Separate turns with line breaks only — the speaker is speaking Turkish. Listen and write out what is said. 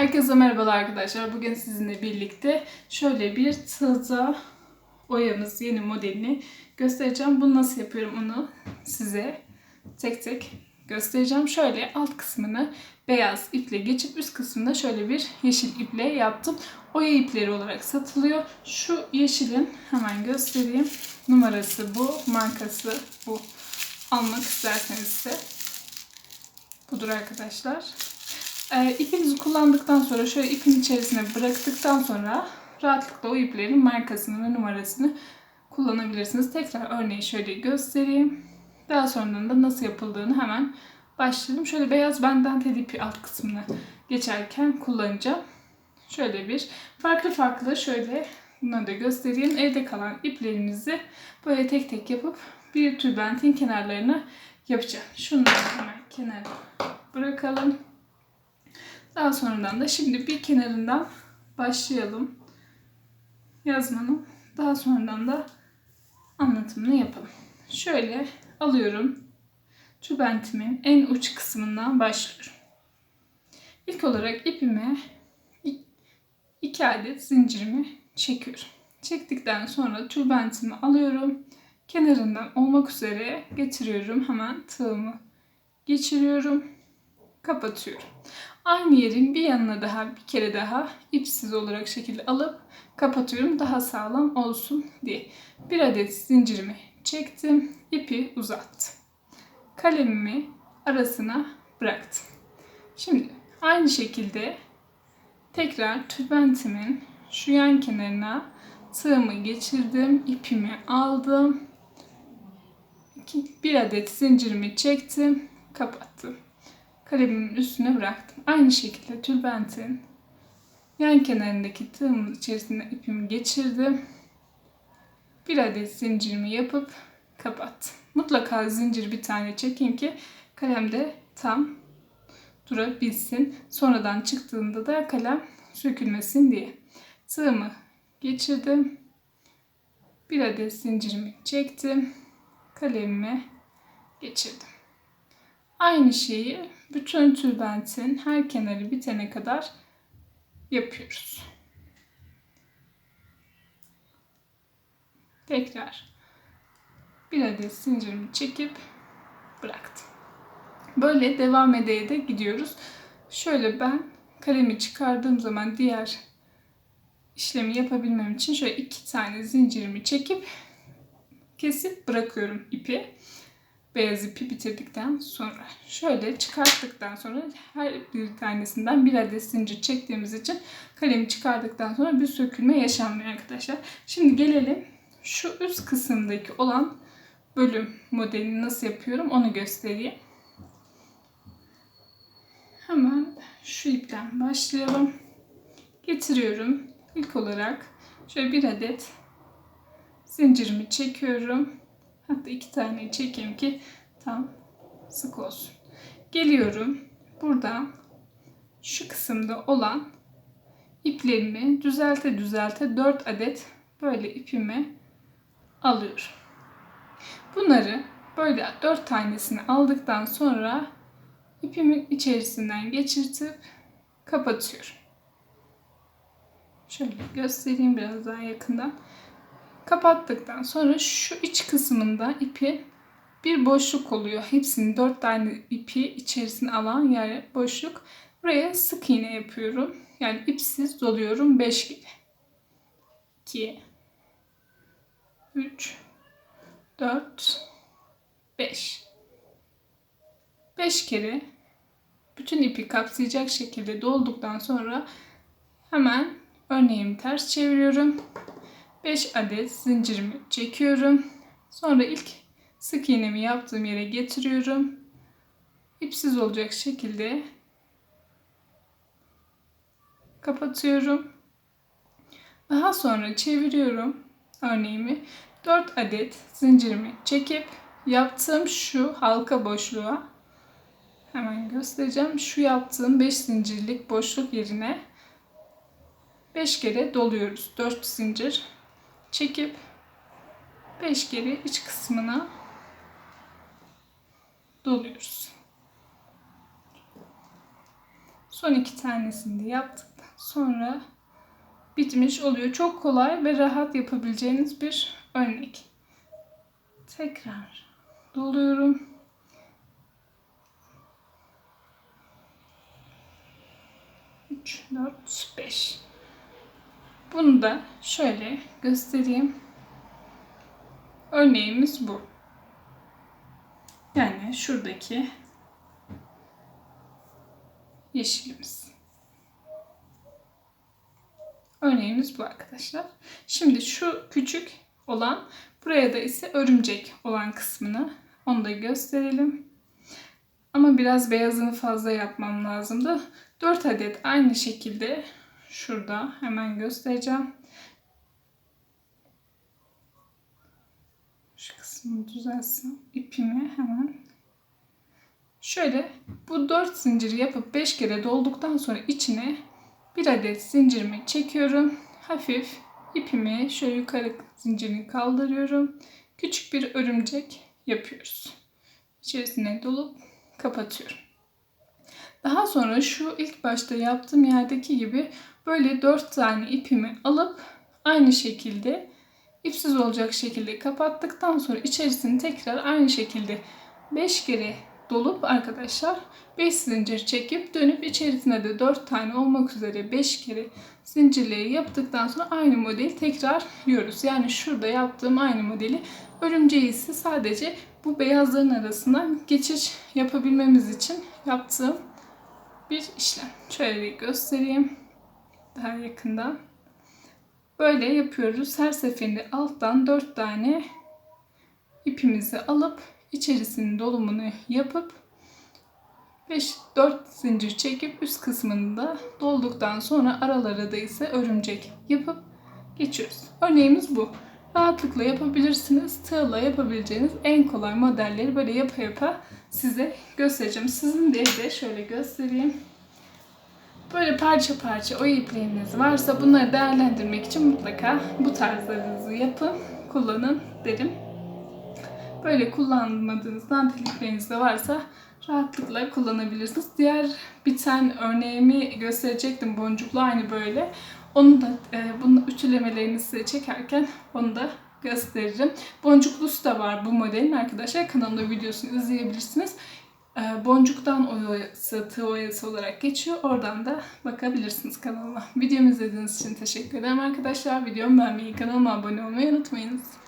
Herkese merhabalar arkadaşlar. Bugün sizinle birlikte şöyle bir tığda oyamız yeni modelini göstereceğim. Bunu nasıl yapıyorum onu size tek tek göstereceğim. Şöyle alt kısmını beyaz iple geçip üst kısmında şöyle bir yeşil iple yaptım. Oya ipleri olarak satılıyor. Şu yeşilin hemen göstereyim. Numarası bu, markası bu. Almak isterseniz ise budur arkadaşlar. E, ipinizi kullandıktan sonra şöyle ipin içerisine bıraktıktan sonra rahatlıkla o iplerin markasını ve numarasını kullanabilirsiniz. Tekrar örneği şöyle göstereyim. Daha sonra da nasıl yapıldığını hemen başlayalım. Şöyle beyaz benden tel ipi alt kısmını geçerken kullanacağım. Şöyle bir farklı farklı şöyle bunları da göstereyim. Evde kalan iplerimizi böyle tek tek yapıp bir tülbentin kenarlarına yapacağım. Şunları hemen kenara bırakalım. Daha sonradan da şimdi bir kenarından başlayalım yazmanın. Daha sonradan da anlatımını yapalım. Şöyle alıyorum. Tübentimin en uç kısmından başlıyorum. İlk olarak ipime iki adet zincirimi çekiyorum. Çektikten sonra tülbentimi alıyorum. Kenarından olmak üzere getiriyorum. Hemen tığımı geçiriyorum. Kapatıyorum. Aynı yerin bir yanına daha bir kere daha ipsiz olarak şekilde alıp kapatıyorum daha sağlam olsun diye. Bir adet zincirimi çektim, ipi uzattım. Kalemimi arasına bıraktım. Şimdi aynı şekilde tekrar tülbentimin şu yan kenarına tığımı geçirdim, ipimi aldım. Bir adet zincirimi çektim, kapattım kalemimin üstüne bıraktım. Aynı şekilde tülbentin yan kenarındaki tığımın içerisine ipimi geçirdim. Bir adet zincirimi yapıp kapattım. Mutlaka zincir bir tane çekin ki kalemde tam durabilsin. Sonradan çıktığında da kalem sökülmesin diye. Tığımı geçirdim. Bir adet zincirimi çektim. Kalemime geçirdim. Aynı şeyi bütün tülbentin her kenarı bitene kadar yapıyoruz. Tekrar bir adet zincirimi çekip bıraktım. Böyle devam edeye de gidiyoruz. Şöyle ben kalemi çıkardığım zaman diğer işlemi yapabilmem için şöyle iki tane zincirimi çekip kesip bırakıyorum ipi beyaz ipi bitirdikten sonra şöyle çıkarttıktan sonra her bir tanesinden bir adet zincir çektiğimiz için kalemi çıkardıktan sonra bir sökülme yaşanmıyor arkadaşlar. Şimdi gelelim şu üst kısımdaki olan bölüm modelini nasıl yapıyorum onu göstereyim. Hemen şu ipten başlayalım. Getiriyorum. İlk olarak şöyle bir adet zincirimi çekiyorum. Hatta iki tane çekeyim ki tam sık olsun. Geliyorum. Buradan şu kısımda olan iplerimi düzelte düzelte 4 adet böyle ipimi alıyorum. Bunları böyle 4 tanesini aldıktan sonra ipimin içerisinden geçirtip kapatıyorum. Şöyle göstereyim biraz daha yakından. Kapattıktan sonra şu iç kısmında ipi bir boşluk oluyor. Hepsinin dört tane ipi içerisine alan yer boşluk. Buraya sık iğne yapıyorum. Yani ipsiz doluyorum 5 gibi. 2 3 4 5 5 kere bütün ipi kapsayacak şekilde dolduktan sonra hemen örneğimi ters çeviriyorum. 5 adet zincirimi çekiyorum. Sonra ilk sık iğnemi yaptığım yere getiriyorum. İpsiz olacak şekilde kapatıyorum. Daha sonra çeviriyorum örneğimi. 4 adet zincirimi çekip yaptığım şu halka boşluğa hemen göstereceğim. Şu yaptığım 5 zincirlik boşluk yerine 5 kere doluyoruz. 4 zincir çekip 5 kere iç kısmına doluyoruz. Son iki tanesini de yaptıktan sonra bitmiş oluyor. Çok kolay ve rahat yapabileceğiniz bir örnek. Tekrar doluyorum. Üç, dört, beş. Bunu da şöyle göstereyim. Örneğimiz bu. Yani şuradaki yeşilimiz. Örneğimiz bu arkadaşlar. Şimdi şu küçük olan buraya da ise örümcek olan kısmını onu da gösterelim. Ama biraz beyazını fazla yapmam lazımdı. 4 adet aynı şekilde şurada hemen göstereceğim. Şu kısmını düzeltsem ipimi hemen Şöyle bu 4 zinciri yapıp 5 kere dolduktan sonra içine bir adet zincirimi çekiyorum. Hafif ipimi şöyle yukarı zincirini kaldırıyorum. Küçük bir örümcek yapıyoruz. İçerisine dolup kapatıyorum. Daha sonra şu ilk başta yaptığım yerdeki gibi böyle 4 tane ipimi alıp aynı şekilde ipsiz olacak şekilde kapattıktan sonra içerisini tekrar aynı şekilde 5 kere dolup arkadaşlar 5 zincir çekip dönüp içerisine de 4 tane olmak üzere 5 kere zincirleri yaptıktan sonra aynı modeli tekrar yiyoruz. Yani şurada yaptığım aynı modeli örümceği ise sadece bu beyazların arasından geçiş yapabilmemiz için yaptığım bir işlem. Şöyle bir göstereyim daha yakından. Böyle yapıyoruz. Her seferinde alttan 4 tane ipimizi alıp içerisinin dolumunu yapıp 5 4 zincir çekip üst kısmını da dolduktan sonra aralara da ise örümcek yapıp geçiyoruz. Örneğimiz bu. Rahatlıkla yapabilirsiniz. Tığla yapabileceğiniz en kolay modelleri böyle yapa yapa size göstereceğim. Sizin de evde şöyle göstereyim. Böyle parça parça o ipleriniz varsa bunları değerlendirmek için mutlaka bu tarzlarınızı yapın, kullanın derim. Böyle kullanmadığınız dantel ipleriniz de varsa rahatlıkla kullanabilirsiniz. Diğer biten örneğimi gösterecektim boncuklu aynı böyle. Onu da e, bunun ütülemelerini size çekerken onu da gösteririm. Boncuklusu da var bu modelin arkadaşlar. Kanalımda videosunu izleyebilirsiniz. E, boncuktan oyası, tığ oyası olarak geçiyor. Oradan da bakabilirsiniz kanalıma. Videomu izlediğiniz için teşekkür ederim arkadaşlar. Videomu beğenmeyi, kanalıma abone olmayı unutmayınız.